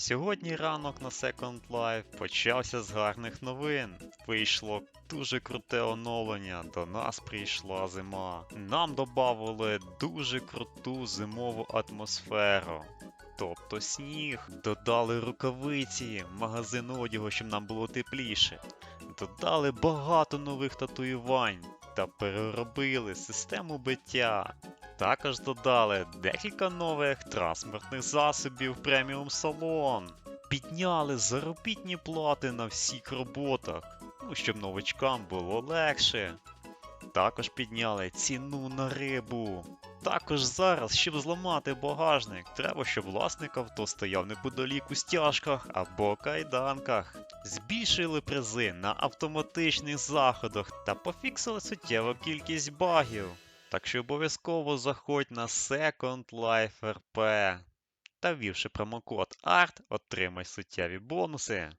Сьогодні ранок на Second Life почався з гарних новин. Вийшло дуже круте оновлення. До нас прийшла зима. Нам додали дуже круту зимову атмосферу. Тобто сніг, додали рукавиці, магазин одягу, щоб нам було тепліше. Додали багато нових татуювань та переробили систему биття. Також додали декілька нових транспортних засобів преміум салон. Підняли заробітні плати на всіх роботах, ну щоб новичкам було легше. Також підняли ціну на рибу. Також зараз, щоб зламати багажник, треба, щоб власник авто стояв неподалік у стяжках або кайданках. Збільшили призи на автоматичних заходах та пофіксили суттєву кількість багів. Так що обов'язково заходь на Second Life RP та ввівши промокод ART, отримай суттєві бонуси.